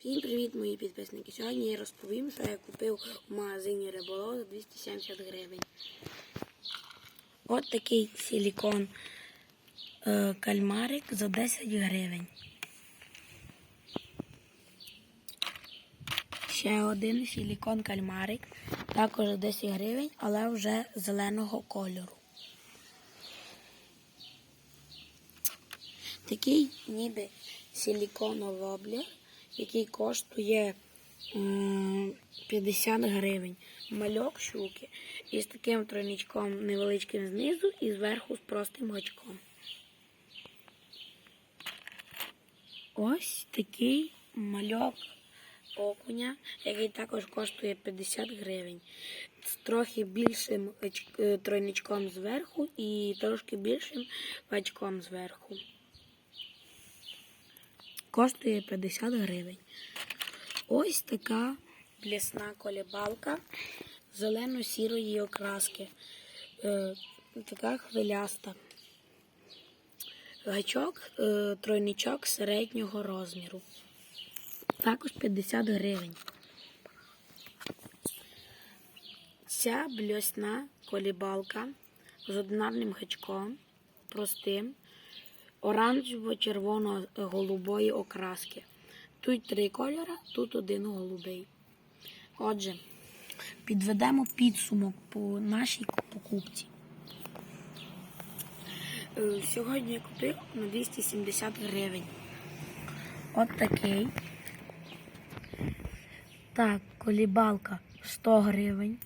Всім привіт, мої підписники. Сьогодні я розповім, що я купив в магазині Риболов за 270 гривень. От такий силікон е, кальмарик за 10 гривень. Ще один силікон кальмарик, також за 10 гривень, але вже зеленого кольору. Такий ніби силіконовий облір, який коштує 50 гривень. Мальок щуки із таким тройничком невеличким знизу і зверху з простим гачком. Ось такий мальок окуня, який також коштує 50 гривень. З трохи більшим е, тройничком зверху і трошки більшим гачком зверху. Коштує 50 гривень. Ось така блісна колібалка зелено-сірої окраски. Е, така хвиляста. Гачок, е, тройничок середнього розміру. Також 50 гривень. Ця блісна колібалка з одинарним гачком, простим, оранжево-червоно-голубої окраски. Тут три кольори, тут один голубий. Отже, підведемо підсумок по нашій покупці. Е, Сьогодні я купив на 270 гривень. От такий. Так, колібалка 100 гривень.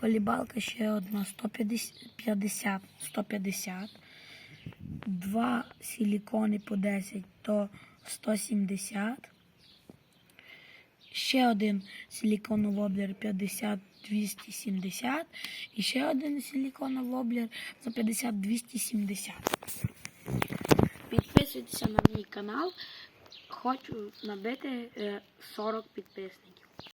Колібалка ще одна 150, 150. Два силікони по 10 то 170. Ще один силіконовий воблер 50 270 і ще один силіконовий воблер за 50 270. Підписуйтеся на мій канал. Хочу набити е, 40 підписників.